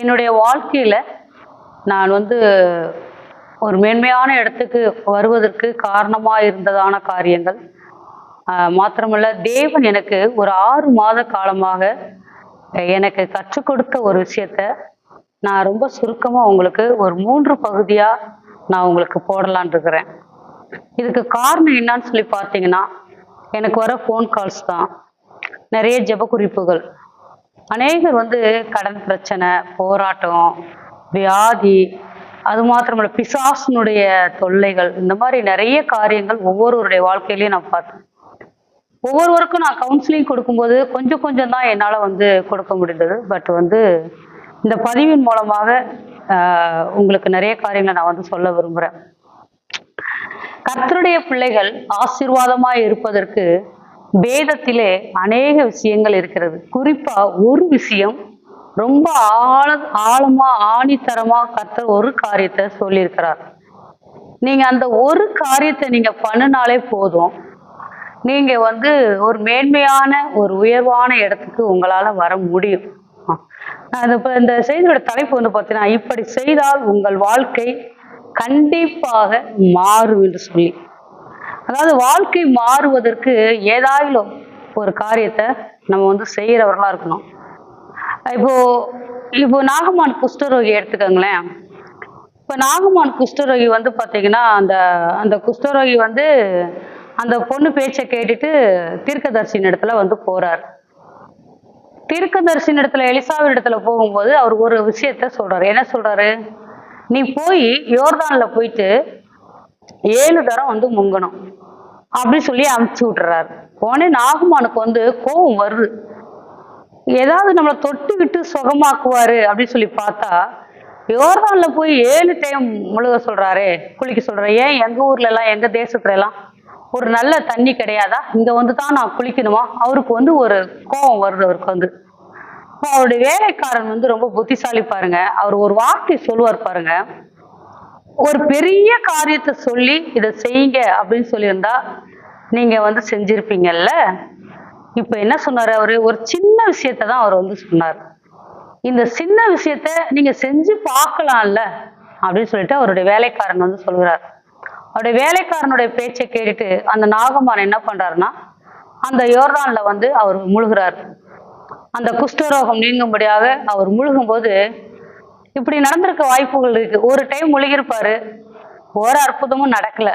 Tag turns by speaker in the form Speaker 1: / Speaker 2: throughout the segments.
Speaker 1: என்னுடைய வாழ்க்கையில் நான் வந்து ஒரு மேன்மையான இடத்துக்கு வருவதற்கு காரணமாக இருந்ததான காரியங்கள். மாத்திரமல்ல தேவன் எனக்கு ஒரு ஆறு மாத காலமாக எனக்கு கற்றுக் கொடுத்த ஒரு விஷயத்த நான் ரொம்ப சுருக்கமாக உங்களுக்கு ஒரு மூன்று பகுதியாக நான் உங்களுக்கு போடலான் இருக்கிறேன். இதுக்கு காரணம் என்னன்னு சொல்லி பார்த்தீங்கன்னா எனக்கு வர ஃபோன் கால்ஸ் தான். நிறைய ஜெப குறிப்புகள் அநேகர் வந்து கடன் பிரச்சனை போராட்டம் வியாதி அது மாத்திரமல்ல பிசாசனுடைய தொல்லைகள் இந்த மாதிரி நிறைய காரியங்கள் ஒவ்வொருவருடைய வாழ்க்கையிலையும் நான் பார்த்தேன். ஒவ்வொருவருக்கும் நான் கவுன்சிலிங் கொடுக்கும்போது கொஞ்சம் கொஞ்சம் தான் என்னால் வந்து கொடுக்க முடிந்தது. பட் வந்து இந்த பதிவின் மூலமாக உங்களுக்கு நிறைய காரியங்களை நான் வந்து சொல்ல விரும்புகிறேன் கர்த்தருடைய பிள்ளைகள் ஆசீர்வாதமாக இருப்பதற்கு வேதத்திலே அநேக விஷயங்கள் இருக்கிறது. குறிப்பா ஒரு விஷயம் ரொம்ப ஆழ ஆழமா ஆணித்தரமா கத்த ஒரு காரியத்தை சொல்லியிருக்கிறார். நீங்க அந்த ஒரு காரியத்தை நீங்க பண்ணினாலே போதும். நீங்க வந்து ஒரு மேன்மையான ஒரு உயர்வான இடத்துக்கு உங்களால வர முடியும். இந்த செய்தியோட தலைப்பு வந்து பார்த்தீங்கன்னா இப்படி செய்தால் உங்கள் வாழ்க்கை கண்டிப்பாக மாறும் என்று சொல்லி. அதாவது வாழ்க்கை மாறுவதற்கு ஏதாயிலும் ஒரு காரியத்தை நம்ம வந்து செய்கிறவர்களாக இருக்கணும். இப்போ இப்போ நாகமான் குஷ்டரோகி எடுத்துக்கோங்களேன். இப்போ நாகமான் குஷ்டரோகி வந்து பார்த்தீங்கன்னா அந்த அந்த குஷ்டரோகி வந்து அந்த பொண்ணு பேச்சை கேட்டுட்டு தீர்க்கதரிசியின் இடத்துல வந்து போறார். தீர்க்கதரிசியின் இடத்துல எலிசாவின் இடத்துல போகும்போது அவர் ஒரு விஷயத்த சொல்றாரு. என்ன சொல்றாரு? நீ போய் யோர்தான்ல போயிட்டு ஏழு தரம் வந்து முங்கணும். அப்படி சொல்லி அமுச்சு விட்டுறாரு. உடனே நாகமானுக்கு வந்து கோபம் வருது. ஏதாவது நம்மளை தொட்டு விட்டு சுகமாக்குவாரு அப்படின்னு சொல்லி பார்த்தா யோர்தான்ல போய் ஏழு டைம் முழுக சொல்கிறாரே குளிக்க சொல்றாரு. ஏன் எங்க ஊர்ல எல்லாம் எங்க தேசத்துல எல்லாம் ஒரு நல்ல தண்ணி கிடையாதா? இங்க வந்து தான் நான் குளிக்கணுமா? அவருக்கு வந்து ஒரு கோபம் வருது அவருக்கு வந்து. அவருடைய வேலைக்காரன் வந்து ரொம்ப புத்திசாலி பாருங்க. அவர் ஒரு வார்த்தை சொல்லுவார் பாருங்க. ஒரு பெரிய காரியத்தை சொல்லி இதை செய்யுங்க அப்படின்னு சொல்லியிருந்தா நீங்க வந்து செஞ்சிருப்பீங்கல்ல? இப்ப என்ன சொன்னார் அவரு? ஒரு சின்ன விஷயத்தை தான் அவர் வந்து சொன்னார். இந்த சின்ன விஷயத்த நீங்க செஞ்சு பார்க்கலாம்ல அப்படின்னு சொல்லிட்டு அவருடைய வேலைக்காரன் வந்து சொல்கிறார் அவருடைய வேலைக்காரனுடைய பேச்சை கேட்டுட்டு அந்த நாகமான் என்ன பண்றாருன்னா அந்த யோர்தான்ல வந்து அவர் முழுகிறார். அந்த குஷ்டரோகம் நீங்கும்படியாக அவர் முழுகும்போது இப்படி நடந்திருக்க வாய்ப்புகள் இருக்கு. ஒரு டைம் முழுகிருப்பாரு ஒரு அற்புதமும் நடக்கல.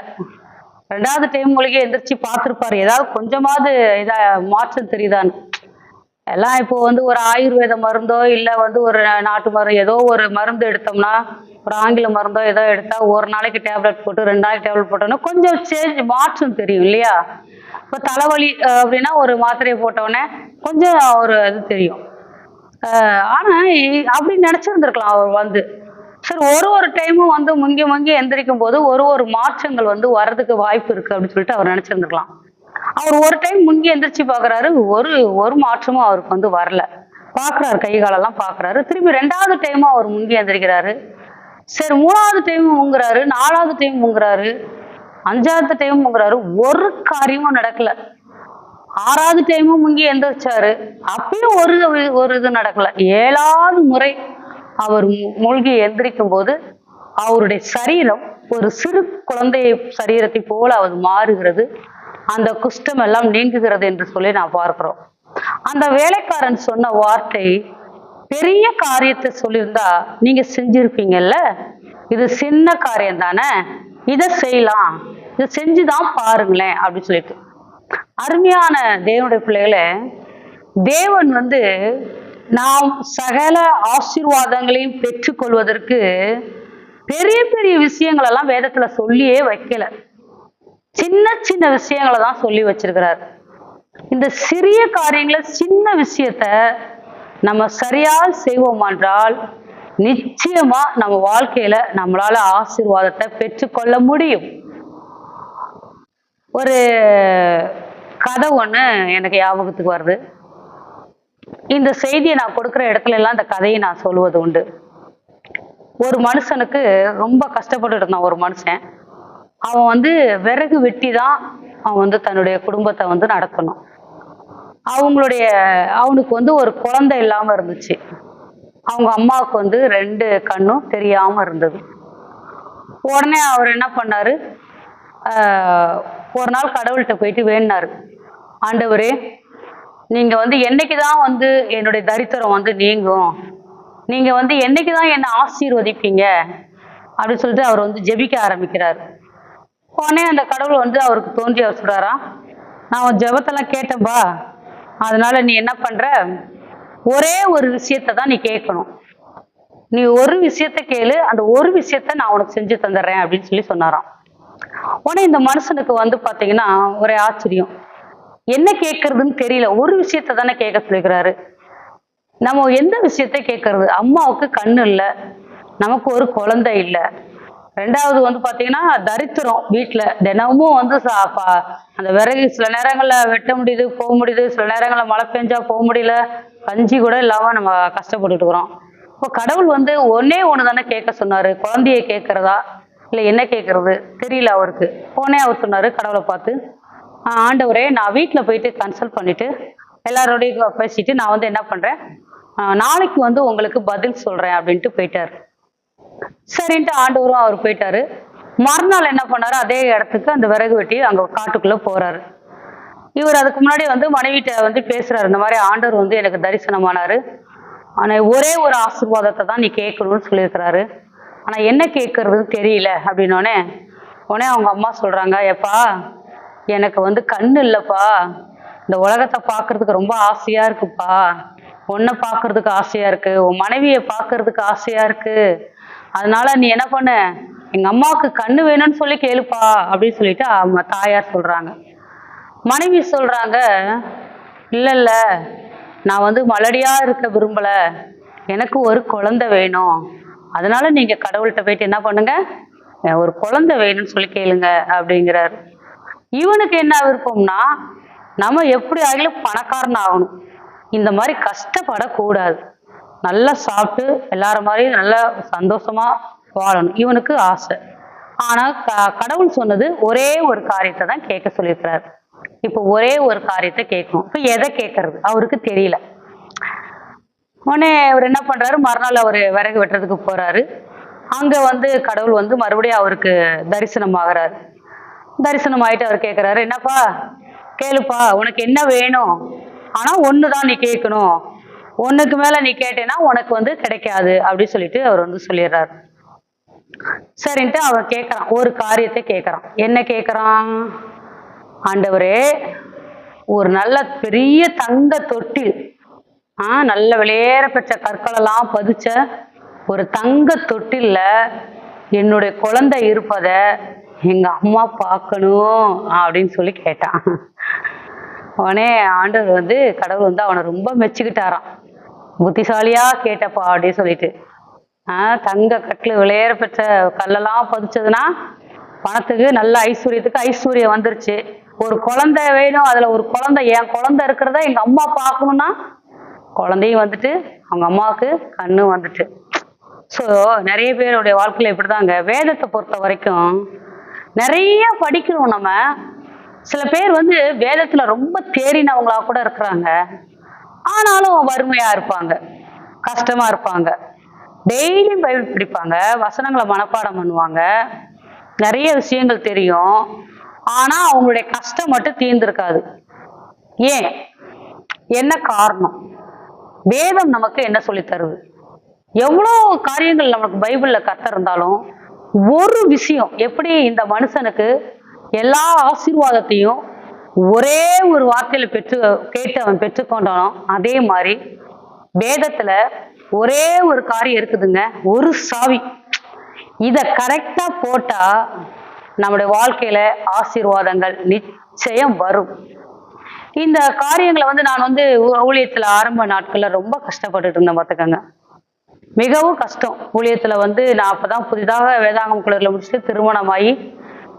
Speaker 1: ரெண்டாவது டைம் மூலிகை எந்திரிச்சு பார்த்துருப்பாரு. ஏதாவது கொஞ்சமாவது இதா மாற்றம் தெரியுதான்னு. எல்லாம் இப்போ வந்து ஒரு ஆயுர்வேத மருந்தோ இல்லை வந்து ஒரு நாட்டு மருந்து ஏதோ ஒரு மருந்து எடுத்தோம்னா ஒரு ஆங்கில மருந்தோ ஏதோ எடுத்தா ஒரு நாளைக்கு டேப்லெட் போட்டு ரெண்டு நாளைக்கு டேப்லெட் போட்டோன்னா கொஞ்சம் சேஞ்ச் மாற்றம் தெரியும் இல்லையா? இப்போ தலைவலி அப்படின்னா ஒரு மாத்திரையை போட்டோடனே கொஞ்சம் ஒரு இது தெரியும். ஆனா அப்படி நினைச்சிருந்திருக்கலாம் அவர் வந்து. சரி ஒரு ஒரு டைமும் வந்து முங்கி முங்கி எந்திரிக்கும் போது ஒரு ஒரு மாற்றங்கள் வந்து வர்றதுக்கு வாய்ப்பு இருக்கு அப்படின்னு சொல்லிட்டு அவர் நினைச்சிருந்திருக்கலாம். அவர் ஒரு டைம் முங்கி எந்திரிச்சு பாக்குறாரு ஒரு ஒரு மாற்றமும் அவருக்கு வந்து வரல. பாக்குறாரு கை காலெல்லாம் பாக்குறாரு. திரும்பி ரெண்டாவது டைமும் அவர் முங்கி எந்திரிக்கிறாரு. சரி மூணாவது டைம் முங்குறாரு நாலாவது டைம் முங்குறாரு அஞ்சாவது டைம் முங்குறாரு. ஒரு காரியமும் நடக்கல. ஆறாவது டைமும் முங்கி எந்திரிச்சாரு. அப்பயும் ஒரு ஒரு இது நடக்கல. ஏழாவது முறை அவர் மூழ்கி எந்திரிக்கும் போது அவருடைய சரீரம் ஒரு சிறு குழந்தை சரீரத்தை போல அவர் மாறுகிறது. அந்த குஷ்டம் எல்லாம் நீங்குகிறது என்று சொல்லி நான் பார்க்கிறோம். அந்த வேலைக்காரன் சொன்ன வார்த்தை பெரிய காரியத்தை சொல்லியிருந்தா நீங்க செஞ்சிருப்பீங்கல்ல? இது சின்ன காரியம் தானே இதை செய்யலாம். இதை செஞ்சுதான் பாருங்களேன் அப்படின்னு சொல்லிட்டு. அருமையான தேவனுடைய பிள்ளைகளை தேவன் வந்து நாம் சகல ஆசீர்வாதங்களையும் பெற்றுக்கொள்வதற்கு பெரிய பெரிய விஷயங்கள் எல்லாம் வேதத்துல சொல்லியே வைக்கல. சின்ன சின்ன விஷயங்களை தான் சொல்லி வச்சிருக்கிறார். இந்த சிறிய காரியங்களை சின்ன விஷயத்த நம்ம சரியா செய்வோம் என்றால் நிச்சயமா நம்ம வாழ்க்கையில நம்மளால ஆசீர்வாதத்தை பெற்றுக்கொள்ள முடியும். ஒரு கதை ஒன்று எனக்கு ஞாபகத்துக்கு வருது. இந்த செய்தியை நான் கொடுக்குற இடத்துல எல்லாம் இந்த கதையை நான் சொல்லுவது உண்டு. ஒரு மனுஷனுக்கு ரொம்ப கஷ்டப்பட்டு இருந்தான் ஒரு மனுஷன். அவன் வந்து விறகு வெட்டி தான் அவன் வந்து தன்னுடைய குடும்பத்தை வந்து நடத்தணும். அவங்களுடைய அவனுக்கு வந்து ஒரு குழந்தை இல்லாம இருந்துச்சு. அவங்க அம்மாவுக்கு வந்து ரெண்டு கண்ணும் தெரியாம இருந்தது. உடனே அவர் என்ன பண்ணாரு? ஒரு நாள் கடவுள்கிட்ட போயிட்டு வேணினார் ஆண்டவரே நீங்கள் வந்து என்னைக்கு தான் வந்து என்னுடைய தரித்திரம் வந்து நீங்கும். நீங்கள் வந்து என்னைக்கு தான் என்னை ஆசீர்வதிப்பீங்க? அப்படின்னு சொல்லிட்டு அவர் வந்து ஜெபிக்க ஆரம்பிக்கிறார். உடனே அந்த கடவுள் வந்து அவருக்கு தோன்றி அவர் சொல்கிறாரா நான் உன் ஜெபத்தெல்லாம் கேட்டேன்பா. அதனால நீ என்ன பண்ணுற ஒரே ஒரு விஷயத்த தான் நீ கேட்கணும். நீ ஒரு விஷயத்த கேளு அந்த ஒரு விஷயத்த நான் உனக்கு செஞ்சு தந்துடுறேன் அப்படின்னு சொல்லி சொன்னாராம். உடனே இந்த மனுஷனுக்கு வந்து பாத்தீங்கன்னா ஒரே ஆச்சரியம். என்ன கேட்கறதுன்னு தெரியல. ஒரு விஷயத்த தானே கேட்க சொல்லிக்கிறாரு. நம்ம எந்த விஷயத்த கேட்கறது அம்மாவுக்கு கண்ணு இல்லை. நமக்கு ஒரு குழந்தை இல்லை. ரெண்டாவது வந்து பாத்தீங்கன்னா தரித்திரம் வீட்டுல தினமும் வந்து அந்த விறகு சில நேரங்களில் வெட்ட முடியுது போக முடியுது. சில நேரங்களில் மழை பெஞ்சா போக முடியல. கஞ்சி கூட இல்லாம நம்ம கஷ்டப்பட்டுட்டு இருக்கிறோம். இப்போ கடவுள் வந்து ஒன்னே ஒன்று தானே கேட்க சொன்னாரு. குழந்தைய கேட்கறதா இல்லை என்ன கேட்கறது தெரியல அவருக்கு. போனே அவர் சொன்னார் கடவுளை பார்த்து. ஆண்டவரே நான் வீட்டில் போயிட்டு கன்சல்ட் பண்ணிவிட்டு எல்லாரோடையும் பேசிட்டு நான் வந்து என்ன பண்ணுறேன் நாளைக்கு வந்து உங்களுக்கு பதில் சொல்கிறேன் அப்படின்ட்டு போயிட்டார். சரின்ட்டு ஆண்டவரும் அவர் போயிட்டாரு. மறுநாள் என்ன பண்ணாரு? அதே இடத்துக்கு அந்த விறகு வெட்டி அங்கே காட்டுக்குள்ளே போகிறாரு இவர் அதுக்கு முன்னாடி வந்து மனைவிட்ட வந்து பேசுகிறார் இந்த மாதிரி ஆண்டவர் வந்து எனக்கு தரிசனமானாரு. ஆனால் ஒரே ஒரு ஆசீர்வாதத்தை தான் நீ கேட்கணும்னு சொல்லியிருக்கிறாரு. ஆனால் என்ன கேட்கறதுன்னு தெரியல அப்படின்னோடனே உடனே அவங்க அம்மா சொல்கிறாங்க எப்பா எனக்கு வந்து கண் இல்லைப்பா. இந்த உலகத்தை பார்க்கறதுக்கு ரொம்ப ஆசையாக இருக்குப்பா. உன்னை பார்க்கறதுக்கு ஆசையாக இருக்குது உன் மனைவியை பார்க்கறதுக்கு ஆசையாக இருக்குது அதனால் நீ என்ன பண்ண? எங்கள் அம்மாவுக்கு கண்ணு வேணும்னு சொல்லி கேளுப்பா அப்படின்னு சொல்லிட்டு அவங்க தாயார் சொல்கிறாங்க மனைவி சொல்கிறாங்க இல்லை இல்லை. நான் வந்து மலடியாக இருக்க விரும்பலை. எனக்கு ஒரு குழந்தை வேணும். அதனால நீங்க கடவுள்கிட்ட போயிட்டு என்ன பண்ணுங்க? ஒரு குழந்தை வேணும்னு சொல்லி கேளுங்க அப்படிங்கிறாரு. இவனுக்கு என்ன விருப்பம்னா நம்ம எப்படி ஆகிலும் பணக்காரன் ஆகணும். இந்த மாதிரி கஷ்டப்படக்கூடாது. நல்லா சாப்பிட்டு எல்லாரும் மாதிரியும் நல்லா சந்தோஷமா வாழணும். இவனுக்கு ஆசை. ஆனா க- கடவுள் சொன்னது ஒரே ஒரு காரியத்தை தான் கேட்க சொல்லியிருக்கிறாரு. இப்போ ஒரே ஒரு காரியத்தை கேட்கணும். இப்போ எதை கேட்கறது? அவருக்கு தெரியல. உடனே அவர் என்ன பண்றாரு? மறுநாள் அவர் விறகு வெட்டுறதுக்கு போறாரு. அங்க வந்து கடவுள் வந்து மறுபடியும் அவருக்கு தரிசனம் ஆகிறாரு. தரிசனம் ஆயிட்டு அவர் கேட்குறாரு என்னப்பா? கேளுப்பா உனக்கு என்ன வேணும்? ஆனா ஒன்று தான் நீ கேட்கணும் ஒண்ணுக்கு மேல நீ கேட்டேன்னா உனக்கு வந்து கிடைக்காது அப்படின்னு சொல்லிட்டு அவர் வந்து சொல்லிடுறாரு. சரின்ட்டு அவன் கேட்கறான் ஒரு காரியத்தை கேட்கறான் என்ன கேட்கறான் ஆண்டவரே ஒரு நல்ல பெரிய தங்க தொட்டில் ஆ நல்ல வெளியேற பெற்ற கற்களெல்லாம் பதிச்ச ஒரு தங்க தொட்டில்ல என்னுடைய குழந்தை இருப்பத எங்க அம்மா பார்க்கணும் அப்படின்னு சொல்லி கேட்டான். உடனே ஆண்டவர் வந்து கடவுள் வந்து அவனை ரொம்ப மெச்சுக்கிட்டாராம். புத்திசாலியா கேட்டப்பா அப்படின்னு சொல்லிட்டு. ஆஹ் தங்க கட்டில் விளையேற பெற்ற கல்லெல்லாம் பதிச்சதுன்னா பணத்துக்கு நல்ல ஐஸ்வர்யத்துக்கு ஐஸ்வர்யம் வந்துருச்சு. ஒரு குழந்தை வேணும் அதுல ஒரு குழந்தை என் குழந்தை இருக்கிறத எங்க அம்மா பார்க்கணும்னா குழந்தையும் வந்துட்டு அவங்க அம்மாவுக்கு கண்ணும் வந்துட்டு. ஸோ நிறைய பேருடைய வாழ்க்கையில் இப்படிதாங்க. வேதத்தை பொறுத்த வரைக்கும் நிறைய படிக்கிறோம் நம்ம. சில பேர் வந்து வேதத்துல ரொம்ப தேறினவங்களா கூட இருக்கிறாங்க. ஆனாலும் வறுமையா இருப்பாங்க. கஷ்டமா இருப்பாங்க. டெய்லியும் பைபிள் பிடிப்பாங்க. வசனங்களை மனப்பாடம் பண்ணுவாங்க. நிறைய விஷயங்கள் தெரியும். ஆனா அவங்களுடைய கஷ்டம் மட்டும் தீர்ந்திருக்காது. ஏன்? என்ன காரணம்? வேதம் நமக்கு என்ன சொல்லி தருது? எவ்வளோ காரியங்கள் நமக்கு பைபிள்ல கத்திருந்தாலும் ஒரு விஷயம் எப்படி இந்த மனுஷனுக்கு எல்லா ஆசீர்வாதத்தையும் ஒரே ஒரு வார்த்தையில பெற்று கேட்டு அவன் பெற்றுக்கொண்டானோ அதே மாதிரி வேதத்துல ஒரே ஒரு காரியம் இருக்குதுங்க ஒரு சாவி. இதை கரெக்டா போட்டா நம்முடைய வாழ்க்கையில ஆசீர்வாதங்கள் நிச்சயம் வரும். இந்த காரியங்களை வந்து நான் வந்து ஊழியத்துல ஆரம்ப நாட்கள்ல ரொம்ப கஷ்டப்பட்டுட்டு இருந்தேன் பார்த்துக்கோங்க. மிகவும் கஷ்டம். ஊழியத்துல வந்து நான் அப்பதான் புதிதாக வேதாங்கம் குளர்ல முடிச்சுட்டு திருமணமாகி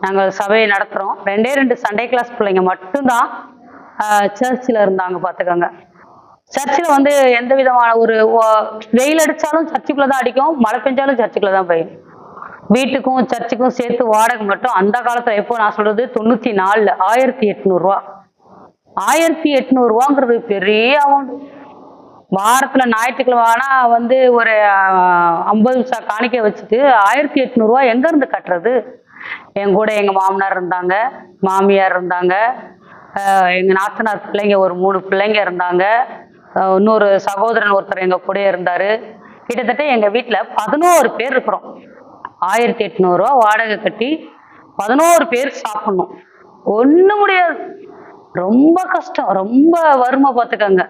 Speaker 1: நாங்கள் சபையை நடத்துறோம். ரெண்டே ரெண்டு சண்டே கிளாஸ் பிள்ளைங்க மட்டும்தான் சர்ச்சில் இருந்தாங்க பார்த்துக்கோங்க. சர்ச்சில் வந்து எந்த விதமான ஒரு வெயில் அடித்தாலும் சர்ச்சுக்குள்ளே தான் அடிக்கும் மழை பெஞ்சாலும் சர்ச்சுக்குள்ளே தான் பெய்யும். வீட்டுக்கும் சர்ச்சுக்கும் சேர்த்து வாடகை மட்டும் அந்த காலத்தில் எப்போ நான் சொல்கிறது தொண்ணூற்றி நாலில் ஆயிரத்தி எட்நூறுரூவா ஆயிரத்தி எட்நூறுவாங்கிறது பெரிய அமௌண்ட் வாரத்தில் ஞாயிற்றுக்கிழமை ஆனால் வந்து ஒரு ஐம்பது சா காணிக்க வச்சுட்டு ஆயிரத்தி எட்நூறுவா எங்கேருந்து கட்டுறது? என் கூட எங்கள் மாமனார் இருந்தாங்க மாமியார் இருந்தாங்க எங்கள் நாத்தனார் பிள்ளைங்க ஒரு மூணு பிள்ளைங்க இருந்தாங்க இன்னொரு சகோதரன் ஒருத்தர் எங்கள் கூட இருந்தார். கிட்டத்தட்ட எங்கள் வீட்டில் பதினோரு பேர் இருக்கிறோம். ஆயிரத்தி எட்நூறுரூவா வாடகை கட்டி பதினோரு பேர் சாப்பிட்ணும். ஒன்றும் முடியாது. ரொம்ப கஷ்டம். ரொம்ப வறுமை பார்த்துக்கோங்க.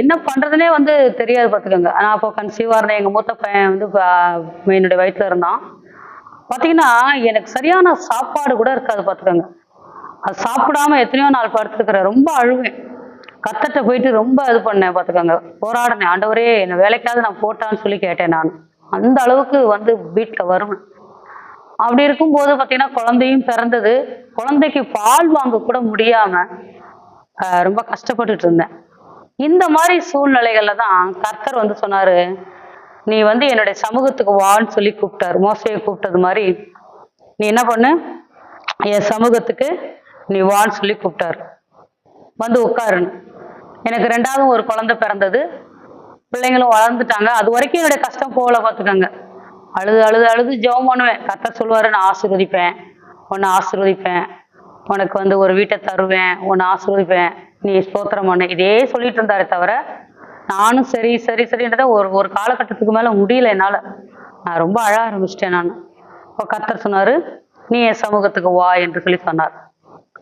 Speaker 1: என்ன பண்றதுனே வந்து தெரியாது பார்த்துக்கோங்க. நான் அப்போ கன்சீவாக இருந்தேன் எங்கள் மூத்த பையன் வந்து என்னுடைய வயிற்றுல இருந்தான். பார்த்தீங்கன்னா எனக்கு சரியான சாப்பாடு கூட இருக்காது பார்த்துக்கோங்க. அது சாப்பிடாம எத்தனையோ நாள் படுத்துருக்குறேன். ரொம்ப அழுவேன். கத்தட்ட போயிட்டு ரொம்ப இது பண்ணேன் பார்த்துக்கோங்க. போராடினேன். ஆண்டவரே என்னை வேலைக்காவது நான் போட்டான்னு சொல்லி கேட்டேன் நான். அந்த அளவுக்கு வந்து வீட்டில் வருவேன் அப்படி இருக்கும்போது பார்த்தீங்கன்னா குழந்தையும் பிறந்தது. குழந்தைக்கு பால் வாங்க கூட முடியாம ரொம்ப கஷ்டப்பட்டுட்டு இருந்தேன். இந்த மாதிரி சூழ்நிலைகள்ல தான் கர்த்தர் வந்து சொன்னாரு நீ வந்து என்னுடைய சமூகத்துக்கு வான்னு சொல்லி கூப்பிட்டாரு. மோசையை கூப்பிட்டது மாதிரி. நீ என்ன பண்ணு? என் சமூகத்துக்கு நீ வான்னு சொல்லி கூப்பிட்டாரு. வந்து உட்காருன்னு. எனக்கு ரெண்டாவது ஒரு குழந்தை பிறந்தது. பிள்ளைங்களும் வளர்ந்துட்டாங்க. அது வரைக்கும் என்னுடைய கஷ்டம் போகல பார்த்துக்கோங்க அழுது அழுது அழுது ஜெபம் பண்ணுவேன். கத்த சொல்லுவாரு நான் ஆசீர்வதிப்பேன். உன்னை ஆசீர்வதிப்பேன். உனக்கு வந்து ஒரு வீட்டை தருவேன். உன்னை ஆசீர்வதிப்பேன். நீ ஸ்தோத்திரம் பண்ணு. இதே சொல்லிட்டு இருந்தாரே தவிர நானும் சரி சரி சரின்றத ஒரு ஒரு காலகட்டத்துக்கு மேலே முடியல என்னால். நான் ரொம்ப அழ ஆரம்பிச்சிட்டேன் நான். இப்போ கத்தர் சொன்னார் நீ என் சமூகத்துக்கு வா என்று சொல்லி சொன்னார்.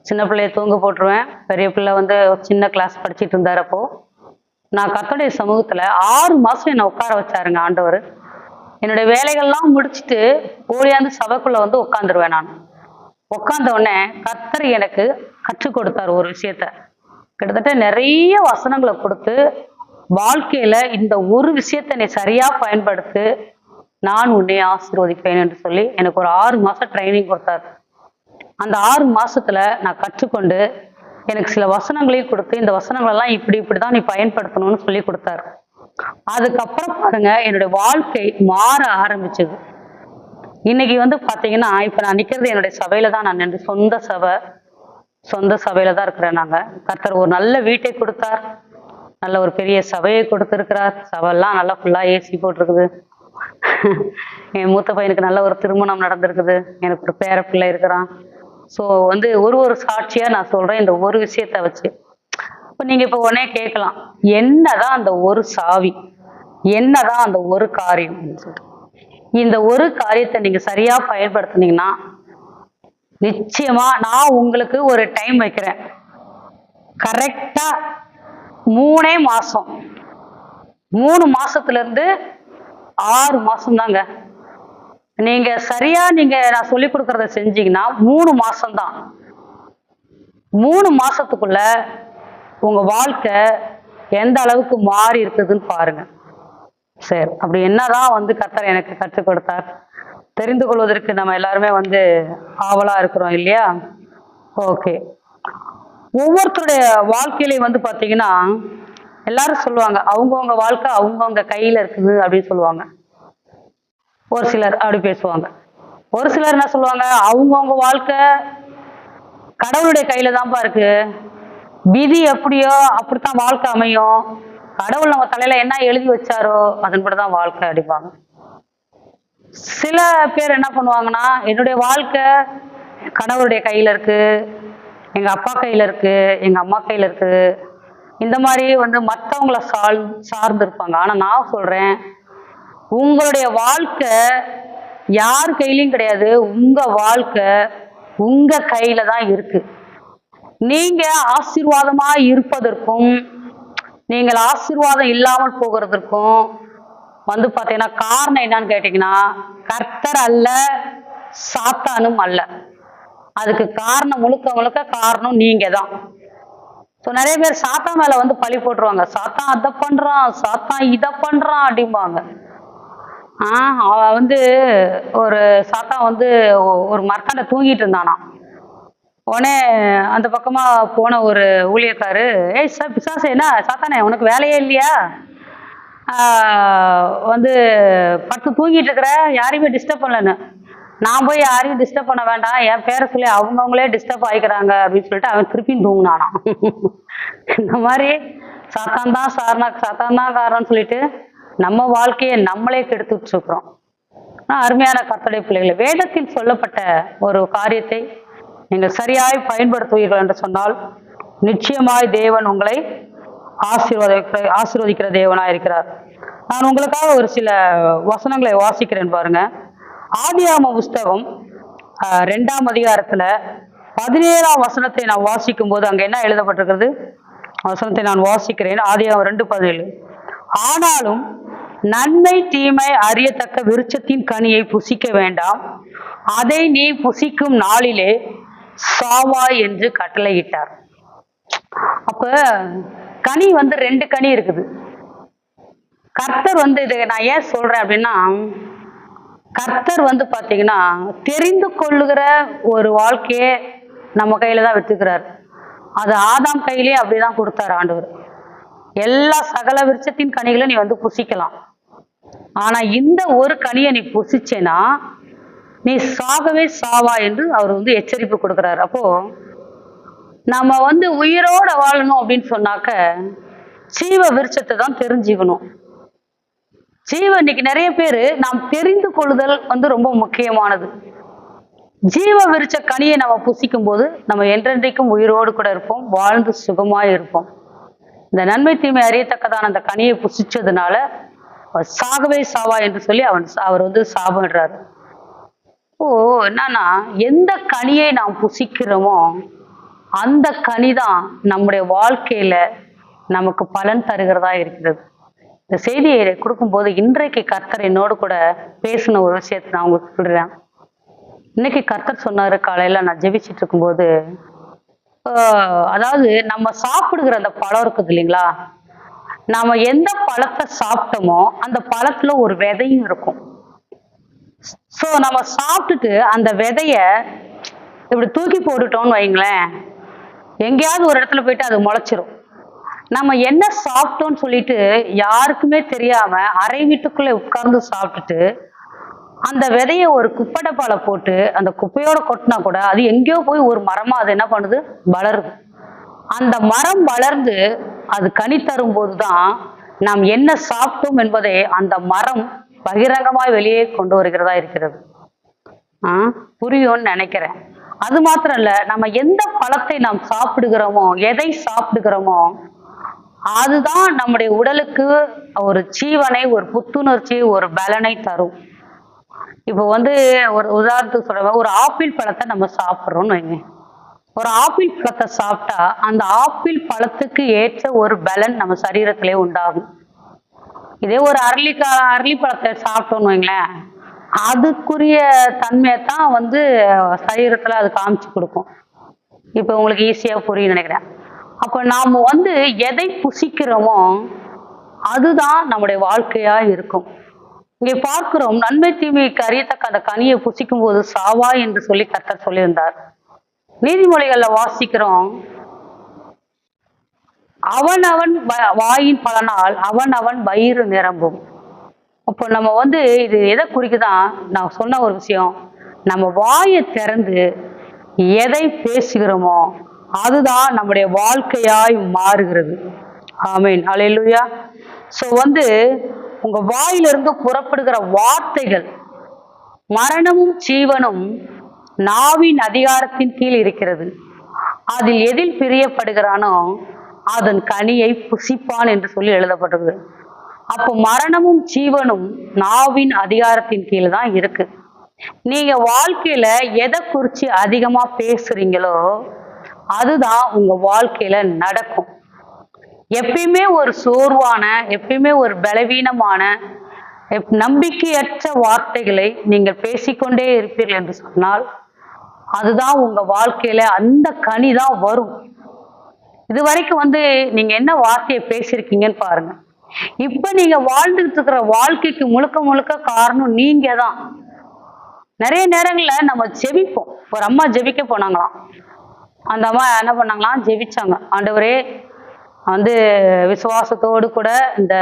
Speaker 1: சின்ன பிள்ளைய தூங்க போட்டுருவேன். பெரிய பிள்ளை வந்து சின்ன கிளாஸ் படிச்சுட்டு இருந்தார் அப்போது நான் கத்தோடைய சமூகத்தில் ஆறு மாதம் என்னை உட்கார வச்சாருங்க ஆண்டவர். என்னுடைய வேலைகள்லாம் முடிச்சுட்டு ஓடியாந்து சபைக்குள்ள வந்து உட்காந்துருவேன் நான். உட்காந்த உடனே கர்த்தர் எனக்கு கற்றுக் கொடுத்தார் ஒரு விஷயத்த. கிட்டத்தட்ட நிறைய வசனங்களை கொடுத்து வாழ்க்கையில இந்த ஒரு விஷயத்தை நீ சரியா பயன்படுத்து நான் உன்னை ஆசீர்வதிப்பேன் என்று சொல்லி எனக்கு ஒரு ஆறு மாசம் ட்ரைனிங் கொடுத்தார். அந்த ஆறு மாசத்துல நான் கற்றுக்கொண்டு எனக்கு சில வசனங்களையும் கொடுத்து இந்த வசனங்கள் எல்லாம் இப்படி இப்படிதான் நீ பயன்படுத்தணும்னு சொல்லி கொடுத்தாரு. அதுக்கப்புறம் பாருங்க என்னுடைய வாழ்க்கை மாற ஆரம்பிச்சது. இன்னைக்கு வந்து பாத்தீங்கன்னா இப்ப நான் நிக்கிறது என்னுடைய சபையில தான் நான் நின்று சொந்த சபை சொந்த சபையில தான் இருக்கிறேன் நாங்க. கர்த்தர் ஒரு நல்ல வீட்டை கொடுத்தார். நல்ல ஒரு பெரிய சபையை கொடுத்திருக்கிறார். சபையெல்லாம் நல்லா ஃபுல்லா ஏசி போட்டிருக்குது. என் மூத்த பையனுக்கு நல்ல ஒரு திருமணம் நடந்திருக்குது. எனக்கு ஒரு பேர பிள்ளை இருக்கிறான். ஸோ வந்து ஒரு ஒரு சாட்சியா நான் சொல்றேன் இந்த ஒரு விஷயத்த வச்சு. இப்போ நீங்க இப்போ உடனே கேட்கலாம். என்னதான் அந்த ஒரு சாவி? என்னதான் அந்த ஒரு காரியம்? அப்படின்னு சொல்லிட்டு. இந்த ஒரு காரியத்தை நீங்க சரியா பயன்படுத்தினீங்கன்னா நிச்சயமா நான் உங்களுக்கு ஒரு டைம் வைக்கிறேன். கரெக்டா மூணே மாசம். மூணு மாசத்துல இருந்து ஆறு மாசம் தாங்க நீங்க சரியா நீங்க நான் சொல்லி கொடுக்கறத செஞ்சீங்கன்னா மூணு மாசம்தான். மூணு மாசத்துக்குள்ள உங்கள் வாழ்க்கை எந்த அளவுக்கு மாறி இருக்குதுன்னு பாருங்க. சரி அப்படி என்னதான் வந்து கத்தர் எனக்கு கற்றுக் கொடுத்தார். தெரிந்து கொள்வதற்கு நம்ம எல்லாருமே வந்து ஆவலாக இருக்கிறோம் இல்லையா? ஓகே. ஒவ்வொருத்தருடைய வாழ்க்கையிலையும் வந்து பார்த்தீங்கன்னா எல்லாரும் சொல்லுவாங்க அவங்கவுங்க வாழ்க்கை அவங்கவுங்க கையில் இருக்குது அப்படின்னு சொல்லுவாங்க. ஒரு சிலர் அப்படி பேசுவாங்க. ஒரு சிலர் என்ன சொல்லுவாங்க அவங்கவுங்க வாழ்க்கை கடவுளுடைய கையில தான்ப்பா இருக்கு. விதி எப்படியோ அப்படித்தான் வாழ்க்கை அமையும். கடவுள் நம்ம தலையில என்ன எழுதி வச்சாரோ அதன்படிதான் வாழ்க்கை அடிப்பாங்க. சில பேர் என்ன பண்ணுவாங்கன்னா என்னுடைய வாழ்க்கை கணவருடைய கையில இருக்கு எங்க அப்பா கையில இருக்கு எங்க அம்மா கையில இருக்கு. இந்த மாதிரி வந்து மற்றவங்கள சால் சார்ந்து இருப்பாங்க. ஆனா நான் சொல்றேன் உங்களுடைய வாழ்க்கை யார் கையிலையும் கிடையாது. உங்க வாழ்க்கை உங்க கையில தான் இருக்கு. நீங்க ஆசீர்வாதமா இருப்பதற்கும் நீங்கள் ஆசீர்வாதம் இல்லாமல் போகிறதற்கும் வந்து பார்த்தீங்கன்னா காரணம் என்னன்னு கேட்டீங்கன்னா கர்த்தர் அல்ல சாத்தானும் அல்ல. அதுக்கு காரணம் முழுக்க முழுக்க காரணம் நீங்க தான் ஸோ நிறைய பேர் சாத்தா மேல வந்து பழி போட்டுருவாங்க. சாத்தான் அதை பண்றான் சாத்தான் இதை பண்றான் அப்படிம்பாங்க. ஆஹ் அவன் வந்து ஒரு சாத்தா வந்து ஒரு மரத்தாண்ட தூங்கிட்டு இருந்தானா உடனே அந்த பக்கமாக போன ஒரு ஊழியக்காரு ஏய் சார் பிசாசு என்ன? சாத்தானே உனக்கு வேலையே இல்லையா? வந்து படுத்து தூங்கிட்டு இருக்கிற யாரையுமே டிஸ்டர்ப் பண்ணலன்னு. நான் போய் யாரையும் டிஸ்டர்ப் பண்ண வேண்டாம். என் பேரை சொல்லி அவங்கவுங்களே டிஸ்டர்ப் ஆகிக்கிறாங்க அப்படின்னு சொல்லிட்டு அவன் திருப்பியும் தூங்கினானான் இந்த மாதிரி சாத்தான் தான் சாரணா சாத்தான் தான் காரணம்னு சொல்லிட்டு நம்ம வாழ்க்கையை நம்மளே கெடுத்துட்டு இருக்கிறோம் அருமையான கத்தடை பிள்ளைகளை வேதத்தில் சொல்லப்பட்ட ஒரு காரியத்தை நீங்கள் சரியாய் பயன்படுத்துவீர்கள் என்று சொன்னால் நிச்சயமாய் தேவன் உங்களை ஆசீர்வதிக்கிற ஆசீர்வதிக்கிற தேவனாக இருக்கிறார். நான் உங்களுக்காக ஒரு சில வசனங்களை வாசிக்கிறேன் பாருங்க. ஆதியாம புஸ்தகம் ரெண்டாம் அதிகாரத்தில் பதினேழாம் வசனத்தை நான் வாசிக்கும் போது அங்கே என்ன எழுதப்பட்டிருக்கிறது? வசனத்தை நான் வாசிக்கிறேன். ஆதியாம ரெண்டு பதினேழு. ஆனாலும் நன்மை தீமை அறியத்தக்க விருட்சத்தின் கனியை புசிக்க வேண்டாம். அதை நீ புசிக்கும் நாளிலே சாவா என்று கட்டளையிட்டார். அப்ப கனி வந்து ரெண்டு கனி இருக்குது. கர்த்தர் வந்து இதை நான் ஏன் சொல்றேன் அப்படின்னா கர்த்தர் வந்து பாத்தீங்கன்னா தெரிந்து கொள்ளுகிற ஒரு வாழ்க்கையை நம்ம கையில தான் விட்டுக்கிறார் அது ஆதாம் கையிலேயே அப்படிதான் கொடுத்தாரு ஆண்டவர். எல்லா சகல விருட்சத்தின் கனிகளும் நீ வந்து புசிக்கலாம். ஆனா இந்த ஒரு கனியை நீ புசிச்சேன்னா நீ சாகவே சாவா என்று அவர் வந்து எச்சரிப்பு கொடுக்குறாரு. அப்போ நம்ம வந்து உயிரோட வாழணும் அப்படின்னு சொன்னாக்க ஜீவ விருட்சத்தை தான் தெரிஞ்சுக்கணும். ஜீவ இன்னைக்கு நிறைய பேர் நாம் தெரிந்து கொள்ளுதல் வந்து ரொம்ப முக்கியமானது. ஜீவ விருட்ச கனியை நம்ம புசிக்கும் போது நம்ம என்றென்றைக்கும் உயிரோடு கூட இருப்போம் வாழ்ந்து சுகமாய் இருப்போம். இந்த நன்மை தீமை அறியத்தக்கதான அந்த கனியை புசிச்சதுனால அவர் சாகவே சாவா என்று சொல்லி அவன் அவர் வந்து சாபம் சாபமிடுறாரு ஓ என்னன்னா எந்த கனியை நாம் புசிக்கிறோமோ அந்த கனி தான் நம்முடைய வாழ்க்கையில நமக்கு பலன் தருகிறதா இருக்கிறது. இந்த செய்தியை கொடுக்கும்போது இன்றைக்கு கர்த்தர் என்னோடு கூட பேசின ஒரு விஷயத்தை நான் உங்களுக்கு சொல்றேன். இன்னைக்கு கர்த்தர் சொன்னாரு காலையில நான் ஜெபிச்சுட்டு இருக்கும்போது அதாவது நம்ம சாப்பிடுகிற அந்த பழம் இருக்குது இல்லைங்களா? நாம எந்த பழத்தை சாப்பிட்டோமோ அந்த பழத்துல ஒரு விதையும் இருக்கும். ஸோ நம்ம சாப்பிட்டுட்டு அந்த விதைய இப்படி தூக்கி போட்டுட்டோம்னு வைங்களேன் எங்கேயாவது ஒரு இடத்துல போயிட்டு அது முளைச்சிரும். நம்ம என்ன சாப்பிட்டோம்னு சொல்லிட்டு யாருக்குமே தெரியாம அரை வீட்டுக்குள்ளே உட்கார்ந்து சாப்பிட்டுட்டு அந்த விதைய ஒரு குப்பை டப்பால போட்டு அந்த குப்பையோட கொட்டினா கூட அது எங்கேயோ போய் ஒரு மரமா அது என்ன பண்ணுது? வளருது. அந்த மரம் வளர்ந்து அது கனி தரும்போது தான் நாம் என்ன சாப்பிட்டோம் என்பதை அந்த மரம் பகிரங்கமாய் வெளியே கொண்டு வருகிறதா இருக்கிறது. ஆ? புரியும்னு நினைக்கிறேன். அது மாத்திரம் இல்ல நம்ம எந்த பழத்தை நாம் சாப்பிடுகிறோமோ எதை சாப்பிடுகிறோமோ அதுதான் நம்முடைய உடலுக்கு ஒரு ஜீவனை ஒரு புத்துணர்ச்சி ஒரு பலனை தரும். இப்போ வந்து ஒரு உதாரணத்துக்கு சொல்றேன் ஒரு ஆப்பிள் பழத்தை நம்ம சாப்பிட்றோம்னு வைங்க. ஒரு ஆப்பிள் பழத்தை சாப்பிட்டா அந்த ஆப்பிள் பழத்துக்கு ஏற்ற ஒரு பலன் நம்ம சரீரத்திலே உண்டாகும். இதே ஒரு அரளிக்கா அரளி பழத்தை சாப்பிட்டோம்னு வைங்களேன் அதுக்குரிய தன்மையை தான் வந்து சரீரத்தில் அது காமிச்சு கொடுக்கும். இப்போ உங்களுக்கு ஈஸியாக புரியும் நினைக்கிறேன். அப்போ நாம் வந்து எதை புசிக்கிறோமோ அதுதான் நம்முடைய வாழ்க்கையாக இருக்கும். இங்கே பார்க்கிறோம் நன்மை தீமைக்கு அறியத்தக்க அந்த கனியை புசிக்கும் போது சாவா என்று சொல்லி கர்த்தர் சொல்லியிருந்தார். நீதிமொழிகளில் வாசிக்கிறோம் அவன் அவன் வ- வாயின் பலனால் அவன் அவன் வயிறு நிரம்பும். அப்போ நம்ம வந்து இது எதை குறிக்குதான் நான் சொன்ன ஒரு விஷயம். நம்ம வாயை திறந்து எதை பேசுகிறோமோ அதுதான் நம்முடைய வாழ்க்கையாய் மாறுகிறது. ஆமீன். ஹalleluya. ஸோ வந்து உங்க வாயிலிருந்து புறப்படுகிற வார்த்தைகள் மரணமும் ஜீவனும் நாவின் அதிகாரத்தின் கீழ் இருக்கிறது. அதில் எதில் பிரியப்படுகிறானோ அதன் கனியை புசிப்பான் என்று சொல்லி எழுதப்பட்டிருக்கு அப்போ மரணமும் ஜீவனும் நாவின் அதிகாரத்தின் கீழ் தான் இருக்கு. நீங்க வாழ்க்கையில எதை குறிச்சு அதிகமா பேசுறீங்களோ அதுதான் உங்க வாழ்க்கையில நடக்கும். எப்பயுமே ஒரு சோர்வான எப்பயுமே ஒரு பலவீனமான எப்- நம்பிக்கையற்ற வார்த்தைகளை நீங்கள் பேசிக்கொண்டே இருப்பீர்கள் என்று சொன்னால் அதுதான் உங்க வாழ்க்கையில அந்த கனி தான் வரும். இது வரைக்கும் வந்து நீங்க என்ன வார்த்தையை பேசியிருக்கீங்கன்னு பாருங்க. இப்ப நீங்க வாழ்ந்துகிட்டு இருக்கிற வாழ்க்கைக்கு முழுக்க முழுக்க காரணம் நீங்க தான் நிறைய நேரங்கள்ல நம்ம ஜெபிப்போம். ஒரு அம்மா ஜெபிக்க போனாங்களாம். அந்த அம்மா என்ன பண்ணாங்களாம்? ஜெபிச்சாங்க. ஆண்டவரே வந்து விசுவாசத்தோடு கூட இந்த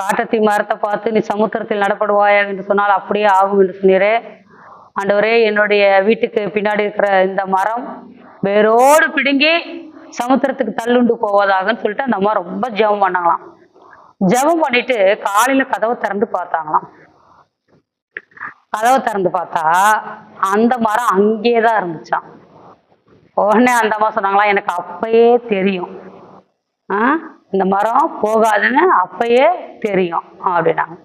Speaker 1: காட்டத்தி மரத்தை பார்த்து நீ சமுத்திரத்தில் நடப்படுவாயா என்று சொன்னால் அப்படியே ஆகும் என்று சொன்னீரே. ஆண்டவரே என்னுடைய வீட்டுக்கு பின்னாடி இருக்கிற இந்த மரம் வேரோடு பிடுங்கி சமுத்திரத்துக்கு தள்ளுண்டு போவதாகன்னு சொல்லிட்டு அந்த அம்மா ரொம்ப ஜெபம் பண்ணாங்களாம். ஜெபம் பண்ணிட்டு காலையில கதவை திறந்து பார்த்தாங்களாம். கதவை திறந்து பார்த்தா அந்த மரம் அங்கேயே தான் உடனே அந்த அம்மா சொன்னாங்களாம் எனக்கு அப்பயே தெரியும். ஆ இந்த மரம் போகாதுன்னு அப்பயே தெரியும் அப்படின்னாங்க.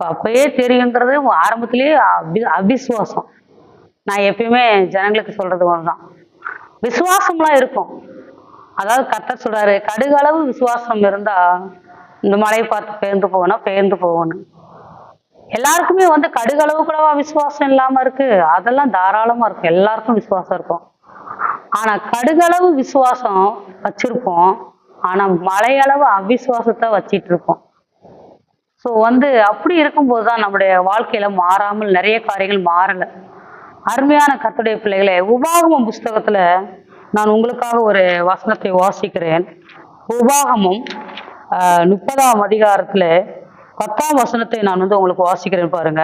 Speaker 1: அப்பயே தெரியுங்கிறது ஆரம்பத்திலேயே அபி அவிசுவாசம். நான் எப்பயுமே ஜனங்களுக்கு சொல்றது தான் விசுவாசம்லாம் இருக்கும். அதாவது கத்த சொல்றாரு கடுகளவு விசுவாசம் இருந்தா இந்த மலையை பார்த்து பெயர்ந்து போகணும் பெயர்ந்து போகணும் எல்லாருக்குமே வந்து கடுகளவு கூடவா விசுவாசம் இல்லாம இருக்கு? அதெல்லாம் தாராளமா இருக்கும் எல்லாருக்கும் விசுவாசம் இருக்கும். ஆனா கடுகளவு விசுவாசம் வச்சிருப்போம். ஆனா மலையளவு அவிசுவாசத்தை வச்சிட்டு இருப்போம். ஸோ வந்து அப்படி இருக்கும்போது தான் நம்முடைய வாழ்க்கையில மாறாமல் நிறைய காரியங்கள் மாறல. அருமையான கத்துடைய பிள்ளைகளே உபாகம புஸ்தகத்துல நான் உங்களுக்காக ஒரு வசனத்தை வாசிக்கிறேன். உபாகமும் முப்பதாம் அதிகாரத்துல பத்தாம் வசனத்தை நான் வந்து உங்களுக்கு வாசிக்கிறேன் பாருங்க.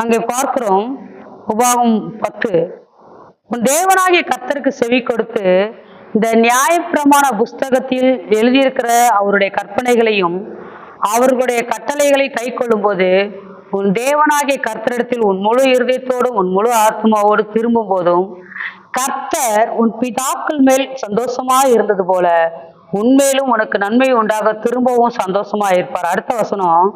Speaker 1: அங்கே பார்க்கிறோம் உபாகம் பத்து. உன் தேவனாகிய கர்த்தருக்கு செவி கொடுத்து இந்த நியாயப்பிரமாண புஸ்தகத்தில் எழுதியிருக்கிற அவருடைய கற்பனைகளையும் அவர்களுடைய கட்டளைகளை கை கொள்ளும்போது உன் தேவனாகிய கர்த்தரிடத்தில் உன் முழு இருதயத்தோடும் உன் முழு ஆத்மாவோடு திரும்பும் போதும் கர்த்தர் உன் பிதாக்கள் மேல் சந்தோஷமா இருந்தது போல உண்மையிலும் உனக்கு நன்மை உண்டாக திரும்பவும் சந்தோஷமா இருப்பார். அடுத்த வசனம்.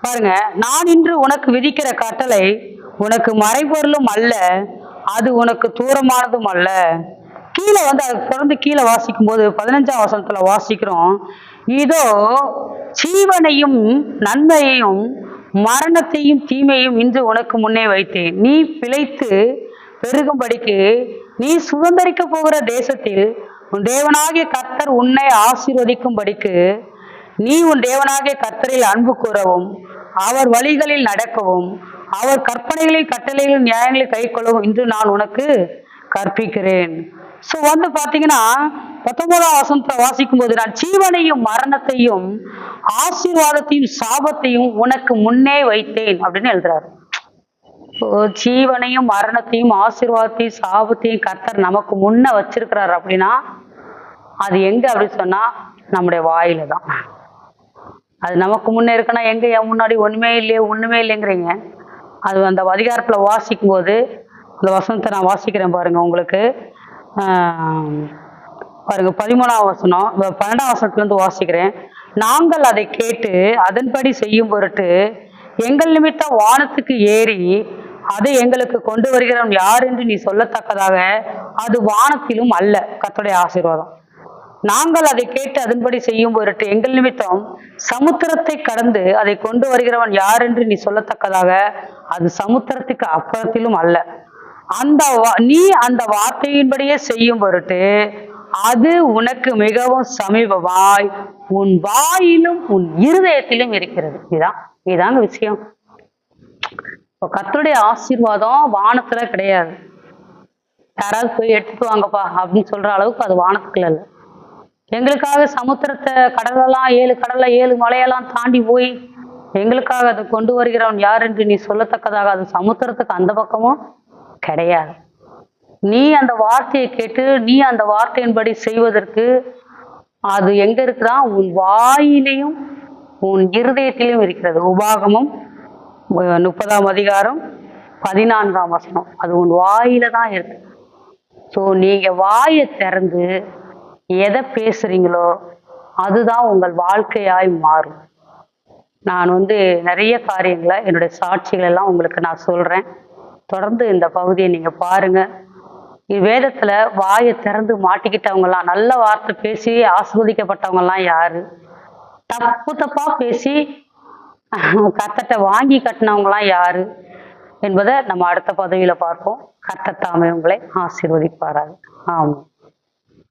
Speaker 1: பாருங்க நான் இன்று உனக்கு விதிக்கிற கட்டளை உனக்கு மறைபொருளும் அல்ல அது உனக்கு தூரமானதும் அல்ல. கீழே வந்து அது தொடர்ந்து கீழே வாசிக்கும் போது பதினஞ்சாம் வசனத்துல வாசிக்கிறோம். இதோ ஜீவனையும் நன்மையையும் மரணத்தையும் தீமையும் இன்று உனக்கு முன்னே வைத்தேன். நீ பிழைத்து பெருகும்படிக்கு நீ சுதந்திரிக்க போகிற தேசத்தில் உன் தேவனாகிய கர்த்தர் உன்னை ஆசீர்வதிக்கும்படிக்கு நீ உன் தேவனாகிய கர்த்தரில் அன்பு கூறவும் அவர் வழிகளில் நடக்கவும் அவர் கற்பனைகளில் கட்டளைகளில் நியாயங்களை கைக்கொள்ளவும் இன்று நான் உனக்கு கற்பிக்கிறேன். ஸோ வந்து பார்த்தீங்கன்னா பத்தொன்பதாம் வசனத்தை வாசிக்கும் போது நான் ஜீவனையும் மரணத்தையும் ஆசீர்வாதத்தையும் சாபத்தையும் உனக்கு முன்னே வைத்தேன் அப்படின்னு எழுதுறாரு. ஜீவனையும் மரணத்தையும் ஆசீர்வாதத்தையும் சாபத்தையும் கர்த்தர் நமக்கு முன்ன வச்சிருக்கிறார் அப்படின்னா அது எங்க அப்படின்னு சொன்னா நம்முடைய வாயில தான். அது நமக்கு முன்னே இருக்குன்னா எங்க என் முன்னாடி ஒண்ணுமே இல்லையே ஒண்ணுமே இல்லைங்கிறீங்க. அது அந்த அதிகாரத்துல வாசிக்கும் போது அந்த வசனத்தை நான் வாசிக்கிறேன் பாருங்க உங்களுக்கு. பாருங்க பதிமூணாம் வசனம் பன்னெண்டாம் வசனத்துலேருந்து வாசிக்கிறேன். நாங்கள் அதை கேட்டு அதன்படி செய்யும் பொருட்டு எங்கள் நிமித்தம் வானத்துக்கு ஏறி அதை எங்களுக்கு கொண்டு வருகிறவன் யார் என்று நீ சொல்லத்தக்கதாக அது வானத்திலும் அல்ல கத்துடைய ஆசீர்வாதம். நாங்கள் அதை கேட்டு அதன்படி செய்யும் பொருட்டு எங்கள் நிமித்தம் சமுத்திரத்தை கடந்து அதை கொண்டு வருகிறவன் யார் என்று நீ சொல்லத்தக்கதாக அது சமுத்திரத்துக்கு அப்புறத்திலும் அல்ல. அந்த வா- நீ அந்த வார்த்தையின்படியே செய்யும் பொருட்டு அது உனக்கு மிகவும் சமீபமாய் உன் வாயிலும் உன் இருதயத்திலும் இருக்கிறது. இதுதான் இதுதாங்க விஷயம். இப்போ கத்தருடைய ஆசீர்வாதம் வானத்துல கிடையாது. யாராவது போய் எடுத்துட்டு வாங்கப்பா அப்படின்னு சொல்ற அளவுக்கு அது வானத்துக்குள்ள இல்லை. எங்களுக்காக சமுத்திரத்தை கடலெல்லாம் ஏழு கடல்ல ஏழு மலையெல்லாம் தாண்டி போய் எங்களுக்காக அதை கொண்டு வருகிறவன் யார் என்று நீ சொல்லத்தக்கதாக அது சமுத்திரத்துக்கு அந்த பக்கமும் கிடையாது. நீ அந்த வார்த்தையை கேட்டு நீ அந்த வார்த்தையின்படி செய்வதற்கு அது எங்க இருக்குதா? உன் வாயிலையும் உன் இருதயத்திலையும் இருக்கிறது. உபாகமும் முப்பதாம் அதிகாரம் பதினான்காம் வசனம். அது உன் வாயில தான் இருக்கு. ஸோ நீங்க வாயை திறந்து எதை பேசுறீங்களோ அதுதான் உங்கள் வாழ்க்கையாய் மாறும். நான் வந்து நிறைய காரியங்களை என்னுடைய சாட்சிகள் எல்லாம் உங்களுக்கு நான் சொல்றேன். தொடர்ந்து இந்த பகுதியை நீங்க பாருங்க. வேதத்துல வாயை திறந்து மாட்டிக்கிட்டவங்கலாம் நல்ல வார்த்தை பேசி ஆஸ்வதிக்கப்பட்டவங்கலாம் யாரு? தப்பு தப்பா பேசி கத்தட்ட வாங்கி கட்டினவங்களாம் யாரு என்பதை நம்ம அடுத்த பதவியில பார்ப்போம். கத்தத்தாமே உங்களை ஆசீர்வதிப்பாராங்க ஆமாம்